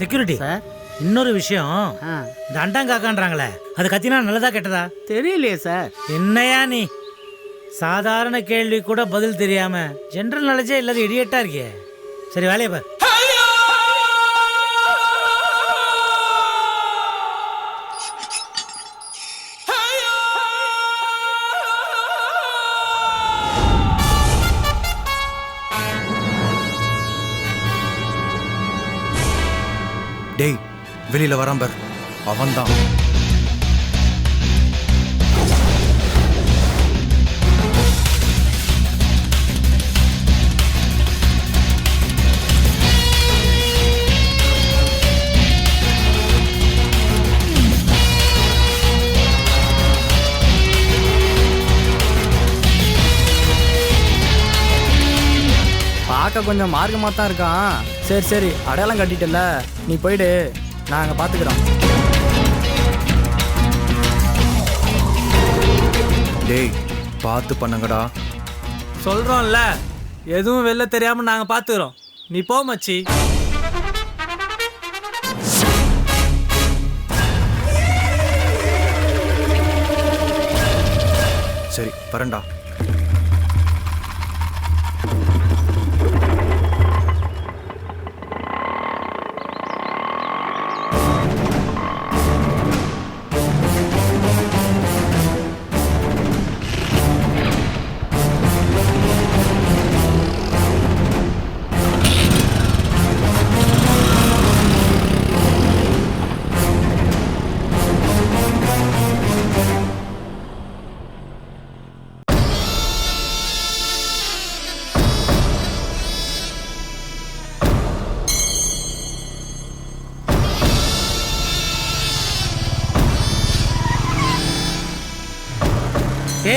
Security sir இன்னொரு விஷயம். இந்த அண்டாங்காக்கான்றாங்களே அது கத்தினா நல்லதா கெட்டதா? தெரியலையே சார் என்னையா நீ? சாதாரண கேள்வி கூட பதில் தெரியாம. ஜென்ரல் நாலேஜே இல்லாத இடியட்டா இருக்கியே. சரி வேலையை பார். டேய் வெளியில வராம்பர் அவன்தான். பார்க்க கொஞ்சம் மார்க்கமாக தான் இருக்கான். சரி சரி அடையாளம் கட்டிட்டல. நீ போயிடு. நாங்கள் பார்த்துக்குறோம் டேய் பார்த்து பண்ணுங்கடா. சொல்றோம்ல எதுவும் வெளில தெரியாம நாங்க பாத்துக்கிறோம். நீ போ மச்சி. சரி வரேன்டா.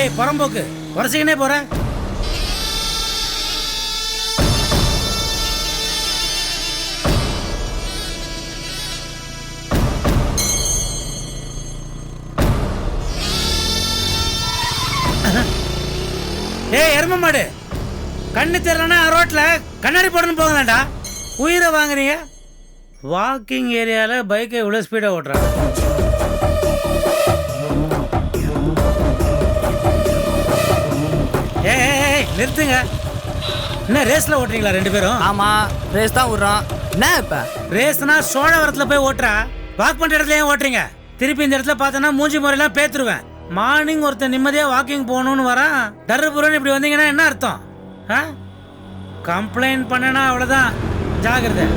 ஏய் புறம்போக்கு. உரசிக்கனே போற ஏய் எரும மாடு. கண்ணு தெரியலன்னா ரோட்ல கண்ணாடி போடணும் போகலாம்டா. உயிரை வாங்குறீங்க? வாக்கிங் ஏரியாவில் பைக்கை இவ்வளோ ஸ்பீடாக ஓட்டுறாங்க. நிறுத்துங்க. என்ன ரேஸ்ல ஓட்டுறீங்களா ரெண்டு பேரும்? ஆமாம் ரேஸ் தான் விட்றான் என்ன இப்போ? ரேஸ்னா சோழவரத்துல போய் ஓட்டுறா. வாக் பண்ற இடத்துல ஏன் ஓட்டுறீங்க. திருப்பி இந்த இடத்துல பார்த்தோன்னா மூஞ்சி முறையெல்லாம் பேத்துருவேன். மார்னிங் ஒருத்தன் நிம்மதியா வாக்கிங் போகணும்னு வரான். தர்றபுரம்னு இப்படி வந்தீங்கன்னா என்ன அர்த்தம்? ஆ? கம்ப்ளைண்ட் பண்ணனா அவ்வளவுதான். ஜாகிரதை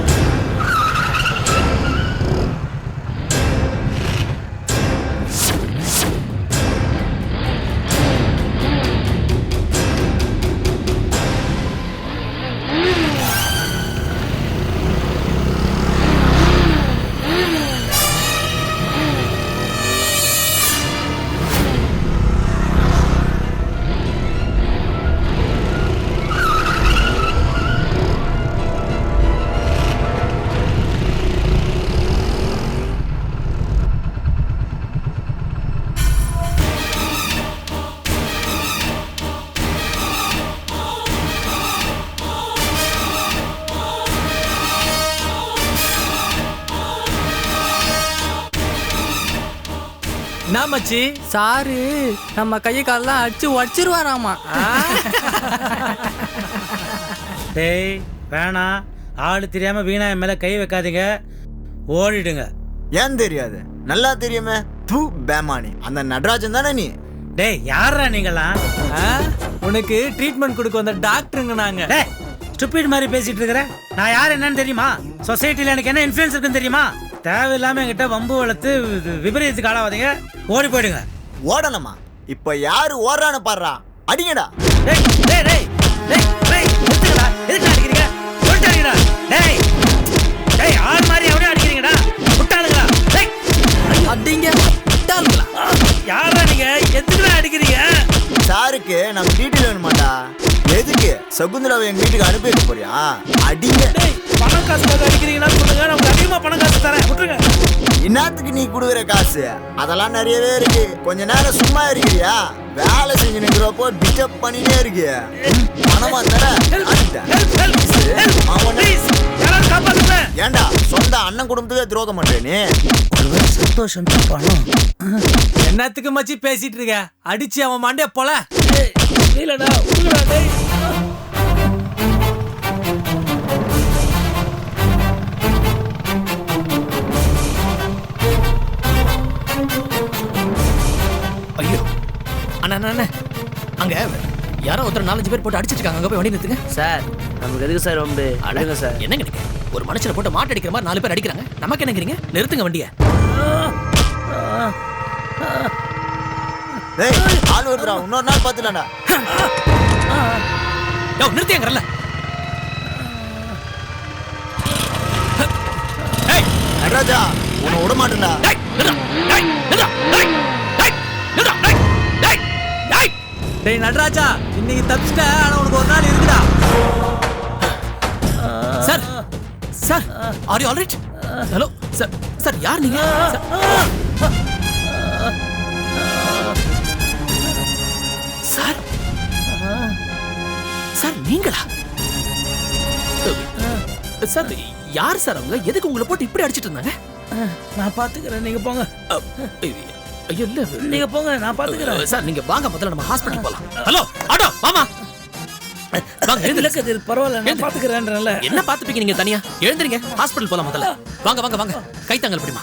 என்ன மச்சி? சாரு நம்ம கையை காலெல்லாம் அடிச்சு உடச்சிருவாராமா? டேய் வேணாம் ஆளு தெரியாம வீணா என் மேல கை வைக்காதீங்க. ஓடிடுங்க. ஏன் தெரியாது? நல்லா தெரியுமே. தூ பேமானி. அந்த நடராஜன் தானே நீ? டேய் யாரா நீங்களாம் ஆ? உனக்கு ட்ரீட்மெண்ட் கொடுக்க வந்த டாக்டருங்க நாங்க. டேய் ஸ்டூபிட் மாதிரி பேசிட்டு இருக்கிற. நான் யார் என்னன்னு தெரியுமா? சொசைட்டில எனக்கு என்ன இன்ஃப்ளூயன்ஸ் இருக்குன்னு தெரியுமா? தேவையில்லாம என்கிட்ட வம்பு வளர்த்து விபரீதத்துக்கு ஆளாவாதீங்க. ஓடி போயிடுங்க. ஓடணுமா? இப்ப யாரு ஓடுறான்னு பாடுறா? அடிங்கடா. டேய் டேய் டேய் டேய் டேய் நிறுத்துங்கடா எதுக்கு அடிக்கிறீங்க? சொல்லிட்டு டேய் டேய் ஆள் மாதிரி எவனையும் அடிக்கிறீங்கடா. முட்டாளுங்களா? டேய் அடிங்க. விட்டாளுங்களா யாரா நீங்க? எதுக்குடா அடிக்கிறீங்க? சாருக்கு நம்ம டீட்டெயில் எதுக்கு சகுந்தராவை எங்க வீட்டுக்கு அனுப்பி வைக்க போறியா? அடிங்க. பணம் காசுக்காக அடிக்கிறீங்கன்னா சொல்லுங்க நான் அதிகமா பணம் காசு தரேன். விட்டுருங்க. என்னத்துக்கு நீ கொடுக்குற காசு? அதெல்லாம் நிறையவே இருக்கு. கொஞ்ச நேரம் சும்மா இருக்கிறியா? வேலை செஞ்சு நிக்கிறப்போ டிஸ்டர்ப் பண்ணினே இருக்கு பணமா தர? ஏன்டா சொந்த அண்ணன் குடும்பத்துக்கே துரோகம் பண்றே நீ? ஒருவேளை சந்தோஷம் பணம். என்னத்துக்கு மச்சி பேசிட்டு இருக்க? அடிச்சு அவன் மண்டே போல. இல்லடா யாரோ ஒருத்தர் நாலஞ்சு பேர் போட்டு அடிச்சிட்டு இருக்காங்க. அங்க போய் வண்டி நிறுத்துங்க. சார் நமக்கு எதுக்கு சார் ரொம்ப அடங்க சார்? என்னங்க நீங்க? ஒரு மனுஷனை போட்டு மாட்டு அடிக்கிற மாதிரி நாலு பேர் அடிக்கிறாங்க. நமக்கு என்னங்கிறீங்க? நிறுத்துங்க வண்டியை. டேய் ஆள் வருதுடா இன்னொரு நாள் பார்த்துலாம்டா யோ நிறுத்தியாங்கறல ஏய் நடராஜா உன்னை விட மாட்டேன்டா. டேய் நிறுத்தா டேய் நிறுத்தா டேய் டேய் நிறுத்தா டேய் டேய் டேய் டேய் நடராஜா இன்னைக்கு தப்பிச்சிட்ட ஆனா உனக்கு ஒரு நாள் இருக்குடா. Sir sir are you alright hello sir sir யார் நீங்க? சார் சார் நீங்களா? சார் யார் சார் அவங்க? எதுக்கு உங்களை போட்டு இப்படி அடிச்சிட்டு இருந்தாங்க? நான் பாத்துக்கிறேன் நீங்க போங்க. இல்ல. நீங்க போங்க நான் பாத்துக்கிறேன். சார் நீங்க வாங்க முதல்ல நம்ம ஹாஸ்பிடல் போலாம். ஹலோ ஆட்டோ வாமா. வாங்க எழுந்திருங்க. இல்ல இது பரவாயில்ல நான் பாத்துக்கிறேன்றல என்ன பாத்துப்பீங்க நீங்க தனியா? எழுந்திருங்க ஹாஸ்பிடல் போலாம் முதல்ல. வாங்க வாங்க வாங்க. கை தாங்கல் பிடிமா.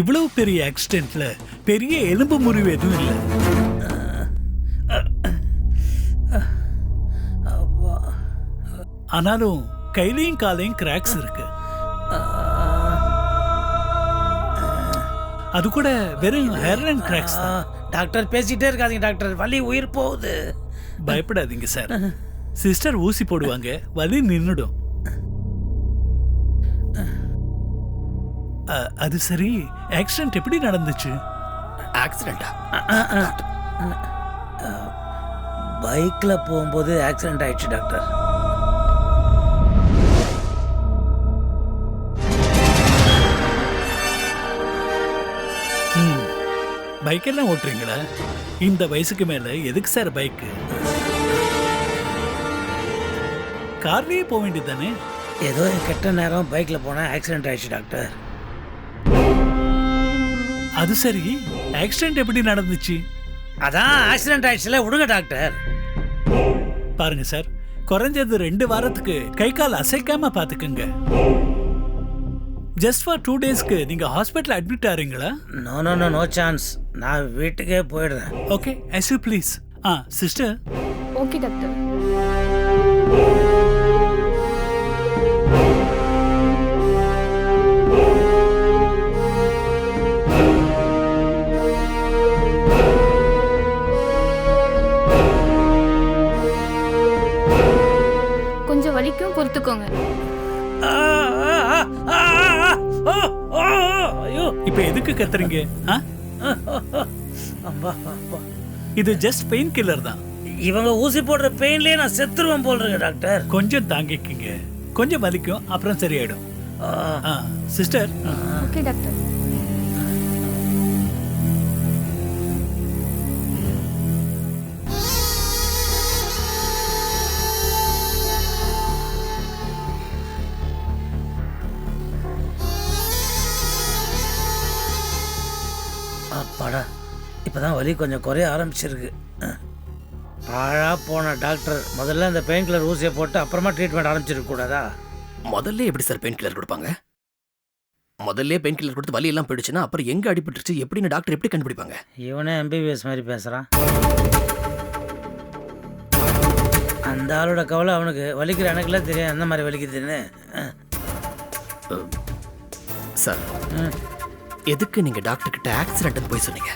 இவ்வளவு பெரிய ஆக்சிடென்ட்ல பெரிய எலும்பு முறிவு எதுவும் இல்லை. ஆனாலும் கையிலையும் காலையும் கிராக்ஸ் இருக்கு. அது கூட வெறும் ஹேர் அண்ட் கிராக்ஸ் தான். டாக்டர் பேசிட்டே இருக்காதீங்க டாக்டர். வலி உயிர் போகுது. பயப்படாதீங்க சார். சிஸ்டர் ஊசி போடுவாங்க வலி நின்னுடும். அது சரி. ஆக்சிடென்ட் எப்படி நடந்துச்சு? ஆக்சிடென்டா பைக்ல போகும்போது ஆக்சிடென்ட் ஆயிடுச்சு டாக்டர் பைக் எல்லாம் ஓட்டுறீங்களா? இந்த வயசுக்கு மேல எதுக்கு சார் பைக் கார்லயே போக வேண்டியது ஏதோ என் கெட்ட நேரம் பைக்ல போனா ஆக்சிடென்ட் ஆயிடுச்சு டாக்டர் அது சரி. ஆக்சிடென்ட் எப்படி நடந்துச்சு? அதான் ஆக்சிடென்ட் ஆயிடுச்சுல. விடுங்க டாக்டர் பாருங்க சார் குறைஞ்சது ரெண்டு வாரத்துக்கு கை கால் அசைக்காம பாத்துக்குங்க. ஜஸ்ட் ஃபார் டூ டேஸ்க்கு நீங்க hospital admit ஆறீங்களா? No no no no chance நான் வீட்டுக்கே போயிடுறேன். Okay you please ah sister okay doctor அப்பா. இது ஜஸ்ட் பெயின் கில்லர் தான். இவங்க ஊசி போடுற பெயின்லயே நான் செத்துருவேன் போல் இருக்கு டாக்டர். கொஞ்சம் தாங்கிக்கிங்க. கொஞ்சம் வலிக்கும் அப்புறம் சரியாயிடும். சிஸ்டர். Okay doctor. இப்பதான் வலி கொஞ்சம் குறைய ஆரம்பிச்சிருக்கு. பாழா போன டாக்டர் முதல்ல அந்த பெயின் கில்லர் ஊசியை போட்டு அப்புறமா ட்ரீட்மெண்ட் ஆரம்பிச்சிருக்க கூடாதா? முதல்ல எப்படி சார் பெயின் கில்லர் கொடுப்பாங்க? முதல்ல பெயின் கில்லர் கொடுத்து வலி எல்லாம் போயிடுச்சுன்னா அப்புறம் எங்க அடிபட்டுருச்சு? எப்படின்னு டாக்டர் எப்படி கண்டுபிடிப்பாங்க? இவனே எம்பிபிஎஸ் மாதிரி பேசுறான். அந்த ஆளோட கவலை அவனுக்கு வலிக்கிற எனக்குலாம் தெரியும். எந்த மாதிரி வலிக்குதுன்னு. சார். எதுக்கு நீங்க டாக்டர் கிட்ட ஆக்சிடென்ட் போய் சொன்னீங்க?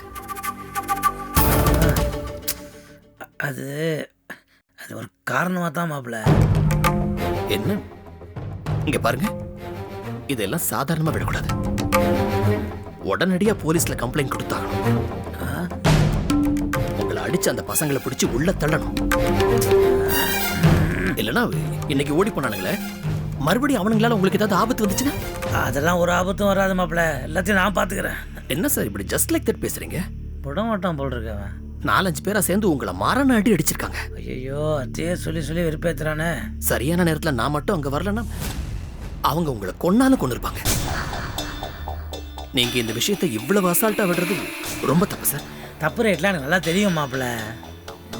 அது அது ஒரு காரணமாக தான் மாப்பிள்ள என்ன? இங்க பாருங்க. இதெல்லாம் சாதாரணமா விடக்கூடாது. உடனடியா போலீஸ்ல கம்ப்ளைண்ட் கொடுத்தாகணும். உங்களை அடிச்சு அந்த பசங்களை பிடிச்சு உள்ள தள்ளணும். இல்லனா இன்னைக்கு ஓடி போனானுங்களே மறுபடியும் அவனுங்களால உங்களுக்கு ஏதாவது ஆபத்து வந்துச்சுன்னா? அதெல்லாம் ஒரு ஆபத்தும் வராது மாப்பிள்ள எல்லாத்தையும் நான் பார்த்துக்கிறேன் என்ன சார் இப்படி ஜஸ்ட் லைக் தட் பேசுறீங்க? விட மாட்டான் போல் இருக்கவன் நாலஞ்சு பேரா சேர்ந்து உங்களை மரண அடி அடிச்சிருக்காங்க. ஐயோ அத்தையே சொல்லி சொல்லி வெறுப்பேத்துறானே. சரியான நேரத்துல நான் மட்டும் அங்க வரலன்னா அவங்க உங்களை கொன்னாலும் கொண்டு இருப்பாங்க நீங்க இந்த விஷயத்தை இவ்வளவு அசால்ட்டா விடுறது ரொம்ப தப்பு சார். தப்பு ரேட்லாம் எனக்கு நல்லா தெரியும் மாப்பிள்ள.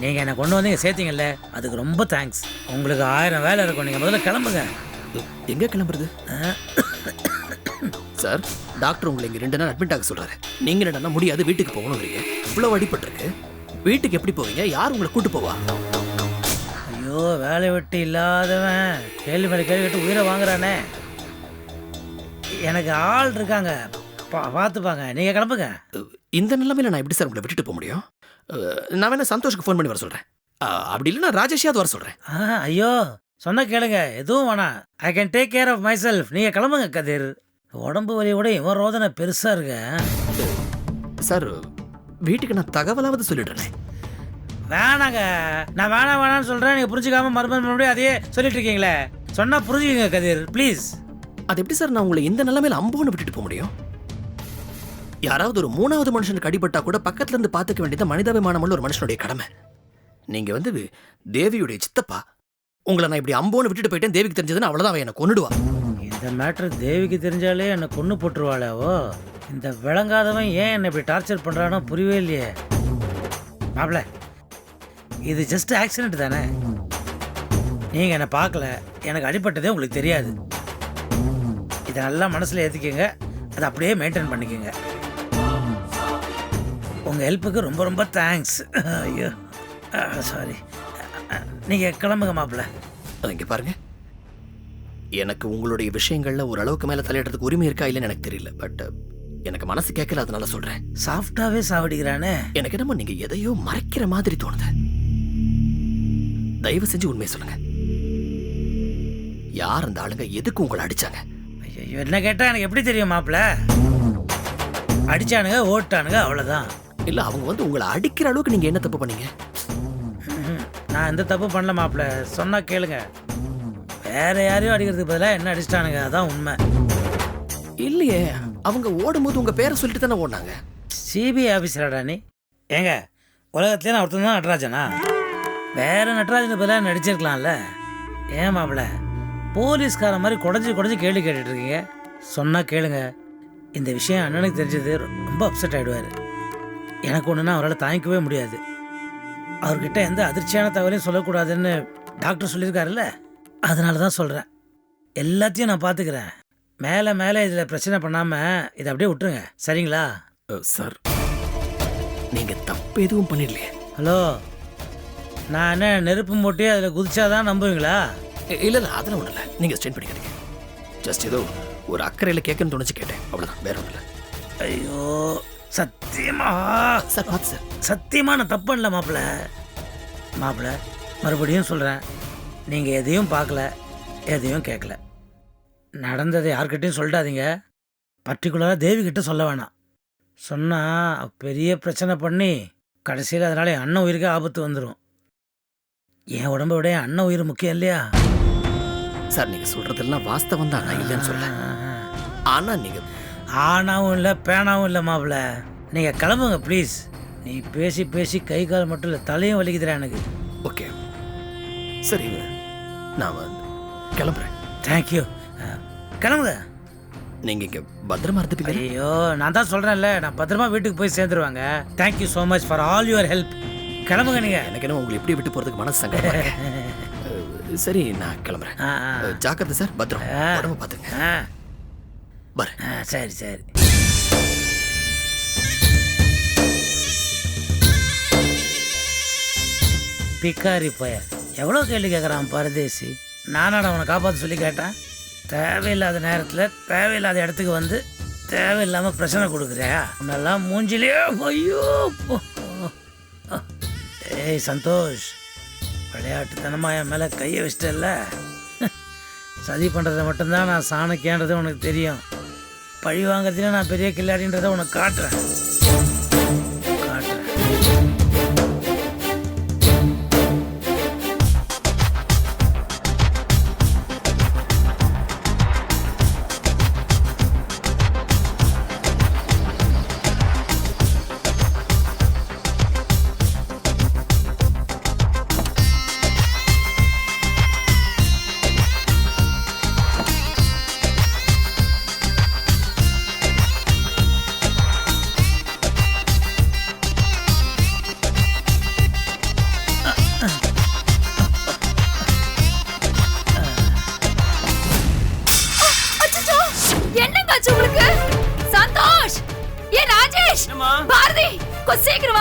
நீங்கள் என்னை கொண்டு வந்து சேர்த்தீங்கல்ல அதுக்கு ரொம்ப தேங்க்ஸ் உங்களுக்கு ஆயிரம் வேலை இருக்கும். நீங்கள் முதல்ல கிளம்புங்க. எங்க கிளம்புறது? சார் டாக்டர் உங்களை இங்க ரெண்டு நாள் அட்மிட் ஆக சொல்றாரு. நீங்க என்னன்னா முடியாது வீட்டுக்கு போகணுங்கிறீங்க இவ்வளவு அடிபட்டிருக்கு? வீட்டுக்கு எப்படி போவீங்க? யார் உங்களை கூட்டு போவா? ஐயோ வேலை வெட்டி இல்லாதவன். கேள்வி மேலே கேள்வி கேட்டு உயிரை வாங்குறானே. எனக்கு ஆள் இருக்காங்க. பா பார்த்துப்பாங்க. நீங்கள் கிளம்புங்க. இந்த நிலைமையில நான் எப்படி சார் உங்களை விட்டுட்டு போக முடியும்? அஹ், நான் வேணா சந்தோஷ்க்கு ஃபோன் பண்ணி வர சொல்றேன். அஹ், அப்படி இல்லைன்னா ராஜேஷாவது வர சொல்றேன். ஆ ஐயோ சொன்ன கேளுங்க. எதுவும் வேணாம். I can take care of myself நீங்கள் கிளம்புங்க கதிர். உடம்பு வலியை விட இவன் ரோதனை பெருசாக இருக்கு சார் வீட்டுக்கு நான் தகவலாவது சொல்லிடுறேன். வேணாங்க. நான் வேணாம் வேணாம்னு சொல்கிறேன் நீங்கள் புரிஞ்சுக்காம மறுபடியும் மறுபடியும் அதையே சொல்லிட்டு இருக்கீங்களே. சொன்னால் புரிஞ்சுக்கங்க கதிர். ப்ளீஸ் அது எப்படி சார் நான் உங்களை இந்த நிலைமையில அம்போன்னு விட்டுட்டு போக முடியும்? யாராவது ஒரு மூணாவது மனுஷனுக்கு அடிபட்டா கூட பக்கத்துல இருந்து பார்த்துக்க வேண்டியது மனிதாபிமானமுள்ள ஒரு மனுஷனுடைய கடமை. நீங்க வந்து தேவியுடைய சித்தப்பா. உங்களை நான் இப்படி அம்போன்னு விட்டுட்டு போயிட்டேன். தேவிக்கு தெரிஞ்சதுன்னா அவ்வளவுதான் அவன் என்னை கொன்னுடுவா இந்த மேட்ரு தேவிக்கு தெரிஞ்சாலே என்னை கொன்று போட்டுருவாளாவோ இந்த விளங்காதவன் ஏன் என்னை இப்படி டார்ச்சர் பண்ணுறானோ புரியவே இல்லையே. மாப்பிள இது ஜஸ்ட் ஆக்சிடென்ட் தானே. நீங்கள் என்னை பார்க்கல எனக்கு அடிப்பட்டதே உங்களுக்கு தெரியாது. இதை நல்லா மனசில் ஏற்றிக்கங்க அதை அப்படியே மெயின்டைன் பண்ணிக்கோங்க. உங்கள் ஹெல்ப்புக்கு ரொம்ப ரொம்ப தேங்க்ஸ் ஐயோ சாரி நீங்கள் கிளம்புங்க மாப்பிள்ள இங்கே பாருங்க. எனக்கு உங்களுடைய விஷயங்களில் ஓரளவுக்கு மேலே தலையிடுறதுக்கு உரிமை இருக்கா இல்லைன்னு எனக்கு தெரியல பட் எனக்கு மனசு கேட்கல அதனால சொல்றேன். சாஃப்டாகவே சாவடிக்கிறானே. எனக்கு என்னமோ நீங்க எதையோ மறைக்கிற மாதிரி தோணுது. தயவு செஞ்சு உண்மையை சொல்லுங்க. யார் அந்த ஆளுங்க? எதுக்கு உங்களை அடிச்சாங்க? ஐயோ என்ன கேட்டா எனக்கு எப்படி தெரியும் மாப்பிள? அடிச்சானுங்க ஓட்டானுங்க அவ்வளோதான் இல்ல அவங்க வந்து உங்களை அடிக்கிற அளவுக்கு நீங்க என்ன தப்பு பண்ணீங்க. நான் எந்த தப்பு பண்ணல மாப்பிள. சொன்னா கேளுங்க. வேற யாரையும் அடிக்கிறதுக்கு பதிலாக என்ன அடிச்சிட்டானுங்க அதான் உண்மை. இல்லையே. அவங்க ஓடும்போது உங்கள் பேரை சொல்லிட்டு தானே ஓடினாங்க? சிபிஐ ஆஃபீஸராடா நீ? ஏங்க உலகத்துலேயே நான் ஒருத்தன் தான் நடராஜனா? வேற நடராஜனுக்கு பதிலாக நடிச்சிருக்கலாம்ல. ஏன் மாப்பிள்ள போலீஸ்கார மாதிரி குடஞ்சி குடஞ்சி கேள்வி கேட்டுட்டு இருக்கீங்க சொன்னால் கேளுங்க. இந்த விஷயம் அண்ணனுக்கு தெரிஞ்சது ரொம்ப அப்செட் ஆகிடுவார் எனக்கு ஒன்றுனா அவரால் தாங்கிக்கவே முடியாது. அவர்கிட்ட எந்த அதிர்ச்சியான தகவலையும் சொல்லக்கூடாதுன்னு டாக்டர் சொல்லியிருக்காருல்ல? அதனால தான் சொல்கிறேன் எல்லாத்தையும் நான் பார்த்துக்கிறேன். மேலே மேலே இதில் பிரச்சனை பண்ணாமல் இதை அப்படியே விட்டுருங்க. சரிங்களா? சார். நீங்க தப்பு எதுவும் பண்ணிடலையே. ஹலோ நான் என்ன நெருப்பு மூட்டி அதில் குதிச்சாதான் நம்புவீங்களா? இல்ல இல்ல அதெல்லாம் ஒண்ணும் இல்ல. நீங்க ஸ்டெயின் பண்ணிக்காதீங்க. ஜஸ்ட் ஏதோ ஒரு அக்கறையில கேட்கணும்னு தோணுச்சு கேட்டேன். அவ்வளவுதான் வேற ஒண்ணும் இல்ல. ஐயோ சத்தியமா? சார் பார்த்து சார். சத்தியமா நான் தப்பு பண்ணல மாப்பிள்ள. மாப்பிள்ள மறுபடியும் சொல்கிறேன் நீங்கள் எதையும் பார்க்கல எதையும் கேட்கல. நடந்ததை யார்கிட்டையும் சொல்லிடாதீங்க பர்டிகுலராக தேவி கிட்ட சொல்ல வேணாம். சொன்னால் பெரிய பிரச்சனை பண்ணி கடைசியில் அதனால என் அண்ணன் உயிருக்கே ஆபத்து வந்துடும் என் உடம்பை விட என் அண்ணன் உயிர் முக்கியம் இல்லையா? சார் நீங்க சொல்றதெல்லாம் வாஸ்தவம் தான். நான் இல்லைன்னு சொல்ல ஆனா நீங்க ஆனாவும் இல்லை பேனாவும் இல்லை மாப்பிள்ள நீங்கள் கிளம்புங்க ப்ளீஸ் நீ பேசி பேசி கை கால் மட்டும் இல்லை தலையும் வலிக்குதுடா எனக்கு. ஓகே. சரி நான் கிளம்புறேன். தேங்க்யூ கிளம்புங்க. நீங்க இங்க பத்திரமா இருந்துப்பீங்க. ஐயோ நான் தான் சொல்கிறேன்ல நான் பத்திரமா வீட்டுக்கு போய் சேர்ந்துருவாங்க. Thank you so much for all your help கிளம்புங்க நீங்கள் எனக்கு என்ன உங்களை எப்படி விட்டு போறதுக்கு மனசு சங்கடமா சரி நான் கிளம்புறேன். ஜாக்கிரதை சார் பத்திரம். உடம்ப ஆ. சரி சரி. பிக்காரி பய எவ்வளோ கேள்வி கேட்குறான் பரதேசி? நானாட அவனை காப்பாற்ற சொல்லி கேட்டேன். தேவையில்லாத நேரத்தில் தேவையில்லாத இடத்துக்கு வந்து தேவையில்லாமல் பிரச்சனை கொடுக்குறியா உன்னெல்லாம் மூஞ்சிலேயே ஐயோ ஏய் சந்தோஷ். விளையாட்டுத்தனமாக என் மேலே கையை வச்சிட்டல சதி பண்ணுறதை மட்டும்தான் நான் சாணக்கியான்றது உனக்கு தெரியும். பழி வாங்குறதுல நான் பெரிய கில்லாடின்றதை உனக்கு காட்டுறேன்.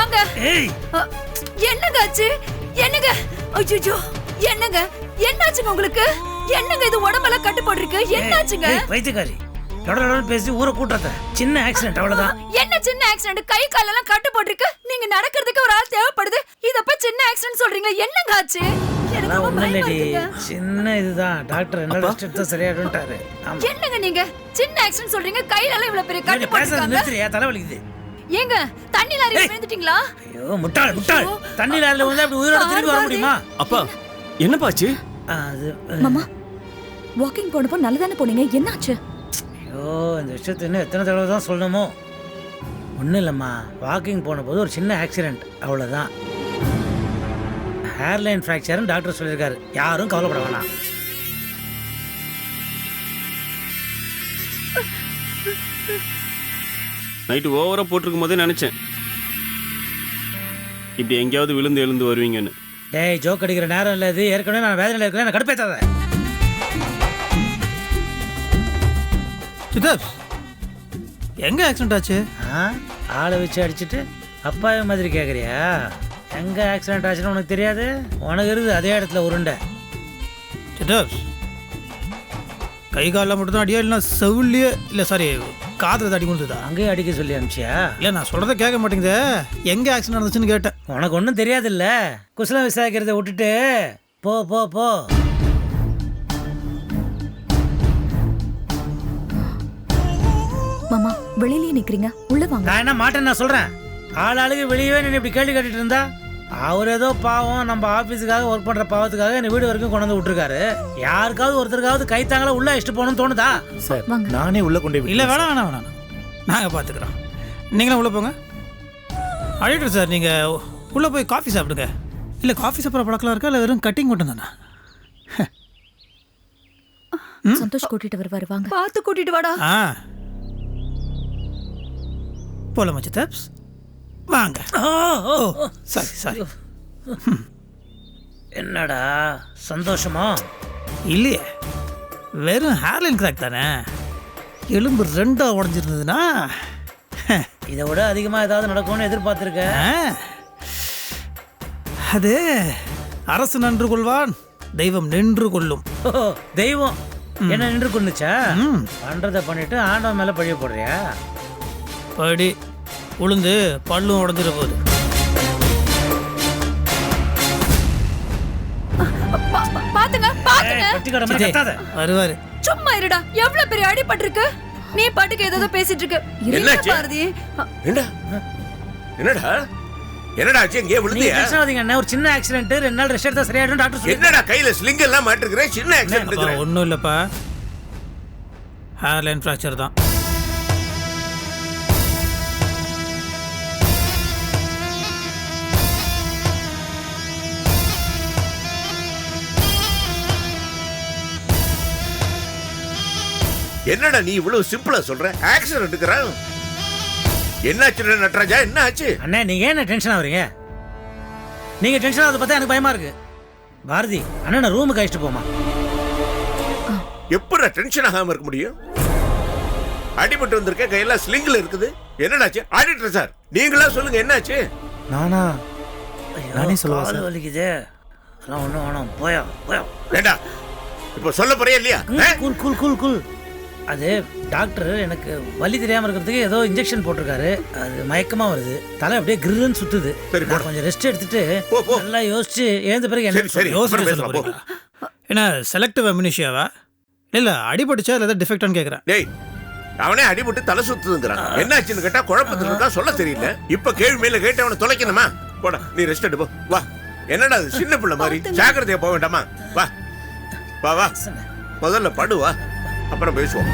வாங்க. என்னங்க ஆச்சு? என்னங்க? அச்சச்சோ என்னங்க? என்னாச்சுங்க உங்களுக்கு? என்னங்க இது உடம்பெல்லாம் கட்டு போட்டிருக்கு? என்னாச்சுங்க? பைத்தியக்காரி. தொடர்ந்து பேசி ஊரை கூட்டுறத. சின்ன ஆக்சிடென்ட் அவ்வளவுதான். என்ன சின்ன ஆக்சிடென்ட் கை காலெல்லாம் கட்டு போட்டிருக்கு. நீங்க நடக்கிறதுக்கு ஒரு ஆள் தேவைப்படுது. இதப்ப சின்ன ஆக்சிடென்ட் சொல்றீங்க என்னங்க ஆச்சு. சின்ன இதுதான். டாக்டர் என்ன ரெஸ்ட் எடுத்தா சரியாயிடும்ட்டாரு. ஆமா. என்னங்க நீங்க? சின்ன ஆக்சிடென்ட் சொல்றீங்க கையில எல்லாம் இவ்வளவு பெரிய கட்டு நீ பேசுறது போட்டிருக்காங்க. நிறுத்துறியா? தலைவலிக்குது ஏங்க தண்ணி லாரியில விழுந்துட்டீங்களா? ஐயோ முட்டாள் முட்டாள். தண்ணி லாரில வந்து அப்படி உயிரோட திரும்பி வர முடியுமா? அப்பா என்னப்பாச்சு? அது மாமா வாக்கிங் போனப்போ நல்லதானே போனீங்க? என்னாச்சு? ஐயோ இந்த விஷயத்தை இன்னும் எத்தனை தடவை தான் சொல்லணுமோ? ஒன்றும் இல்லைம்மா. வாக்கிங் போன போது ஒரு சின்ன ஆக்சிடென்ட் அவ்வளோதான் ஹேர்லைன் ஃப்ராக்சர்னு டாக்டர் சொல்லியிருக்காரு. யாரும் கவலைப்பட வேணாம். நைட்டு ஓவராக போட்டிருக்கும் போதே நினச்சேன். இப்படி எங்கேயாவது விழுந்து எழுந்து வருவீங்கன்னு. டேய் ஜோக் அடிக்கிற நேரம் இல்லை இது. ஏற்கனவே நான் வேதனையில் இருக்கிறேன் நான் கடுப்பேத்தாத. சிதர் எங்க ஆக்சிடென்ட் ஆச்சு? ஆ ஆளை வச்சு அடிச்சிட்டு அப்பாவி மாதிரி கேட்குறியா எங்கே ஆக்சிடென்ட் ஆச்சுன்னு உனக்கு தெரியாது? உனக்கு இருக்குது அதே இடத்துல உருண்டை. சிதர் கை காலில் மட்டும்தான் அடியா இல்லைன்னா செவிலியே இல்லை சாரி காதில் அடி கொடுத்ததா அங்கேயும் அடிக்க சொல்லி அனுப்பிச்சியா? இல்லை நான் சொல்கிறத கேட்க மாட்டேங்குதே. எங்கே ஆக்சிடென்ட் நடந்துச்சுன்னு கேட்டேன். உனக்கு ஒன்றும் தெரியாதுல்ல? குசலம் விசாரிக்கிறத விட்டுட்டு போ போ போ. மாமா வெளியிலேயே நிக்கிறீங்க. உள்ள வாங்க. நான் என்ன மாட்டேன்னு நான் சொல்கிறேன் ஆள் ஆளுக்கு வெளியவே நீ இப்படி கேள்வி கேட்டுட்டு இருந்தா? அவர் ஏதோ பாவம் நம்ம ஆஃபீஸுக்காக ஒர்க் பண்ணுற பாவத்துக்காக நீ வீடு வரைக்கும் கொண்டு வந்து விட்டுருக்காரு. யாருக்காவது ஒருத்தருக்காவது கைத்தாங்களா உள்ள அழைச்சிட்டு போகணும்னு தோணுதா? சார் வாங்க. நானே உள்ள கொண்டு போய் இல்லை வேணாம் வேணாம் வேணாம். நாங்கள் பார்த்துக்குறோம் நீங்களும் உள்ளே போங்க. அழிட்டு சார் நீங்கள் உள்ளே போய் காஃபி சாப்பிடுங்க. இல்லை காஃபி சாப்பிட்ற பழக்கலாம் இருக்கா? இல்லை வெறும் கட்டிங் மட்டும் தானே? சந்தோஷ் கூட்டிட்டு வருவாரு வாங்க. பார்த்து கூட்டிட்டு வாடா. ஆ. போலாம் மச்சு தப்ஸ். வாங்க. ஓ சாரி சாரி என்னடா சந்தோஷமா? இல்லையே. வெறும் ஹேர்லைன் கிராக் தானே? எலும்பு ரெண்டா உடஞ்சிருந்ததுன்னா இதை விட அதிகமாக ஏதாவது நடக்கும்னு எதிர்பார்த்துருக்க. ஆ, அது அரசு நன்று கொள்வான் தெய்வம் நின்று கொள்ளும். தெய்வம். என்ன நின்று கொண்டுச்சா. பண்றத பண்ணிட்டு ஆண்டவன் மேல பழிய போடுறியா? படி. உளுந்து பல்லும் உடஞ்சிட போகுது. பாத்துங்க பாத்துங்க. வருவாரு. சும்மா இருடா எவ்வளவு பெரிய அடிபட்டிருக்கு? நீ பாட்டுக்கு ஏதோ பேசிட்டு இருக்க? பாரதி. என்னடா? என்னடா? என்னடா ஆச்சு? நீங்க விழுந்தியா? அண்ணா. ஒரு சின்ன ஆக்சிடென்ட் ரெண்டு நாள் ரெஸ்ட் எடுத்தா சரியாயிடும் டாக்டர் சொல்லி என்னடா கையில ஸ்லிங் எல்லாம் மாட்டிருக்கிறேன்? சின்ன ஆக்சிடென்ட் ஒன்றும் இல்லைப்பா. ஹேர்லைன் ஃப்ராக்சர் தான். என்னடா நீ இவ்வளவு சிம்பிளா சொல்ற? ஆக்சிடென்ட் இருக்கிறான் என்னாச்சு நட்ராஜா? என்ன ஆச்சு அண்ணே நீங்க ஏன் டென்ஷன் ஆகுறீங்க? நீங்க டென்ஷன் ஆகுறத பார்த்தா எனக்கு பயமா இருக்கு. பாரதி அண்ணனை ரூமுக்கு அழைச்சிட்டு போமா எப்படி டென்ஷன் ஆகாம இருக்க முடியும்? அடிபட்டு வந்திருக்க கையெல்லாம் ஸ்லிங்ல இருக்குது. என்னடாச்சு? ஆடிட்டர் சார் நீங்களா சொல்லுங்க என்னாச்சு? நானா? நானே சொல்லவா சார்? வலிக்குதே. அதெல்லாம் ஒன்றும் வேணாம். போயா போயா. வேண்டா இப்போ சொல்ல போறியா இல்லையா? கூல் கூல் கூல் கூல் அது டாக்டர் எனக்கு வலி தெரியாமல் இருக்கிறதுக்கு ஏதோ இன்ஜெக்ஷன் போட்டிருக்காரு. அது மயக்கமாக வருது. தலை அப்படியே கிருன்னு சுத்துது. சரி, நான் கொஞ்சம் ரெஸ்ட் எடுத்துட்டு போ, போ. நல்லா யோசிச்சு எழுந்த பிறகு சரி என்ன சரி யோசனை அப்புறம் சொல்ல பேசலாம், போ. போறீங்களா என்ன செலக்டிவ் அமினிஷியாவா இல்லை அடிபட்டுச்சா இல்லை டிஃபெக்டான்னு கேட்குறேன் டேய் அவனே அடிபட்டு தலை சுத்துதுங்கிறான். என்னாச்சுன்னு கேட்டா குழப்பத்துல இருக்கா சொல்ல தெரியல. இப்ப கேள்வி மேல கேட்டு அவனை தொலைக்கணுமா? போடா நீ ரெஸ்ட் எடு போ. வா. என்னடா அது சின்ன பிள்ளை மாதிரி? ஜாக்கிரதையா போக வேண்டாமா? வா. வா வா. முதல்ல படு வா. அப்புறம் பேசுவோம்.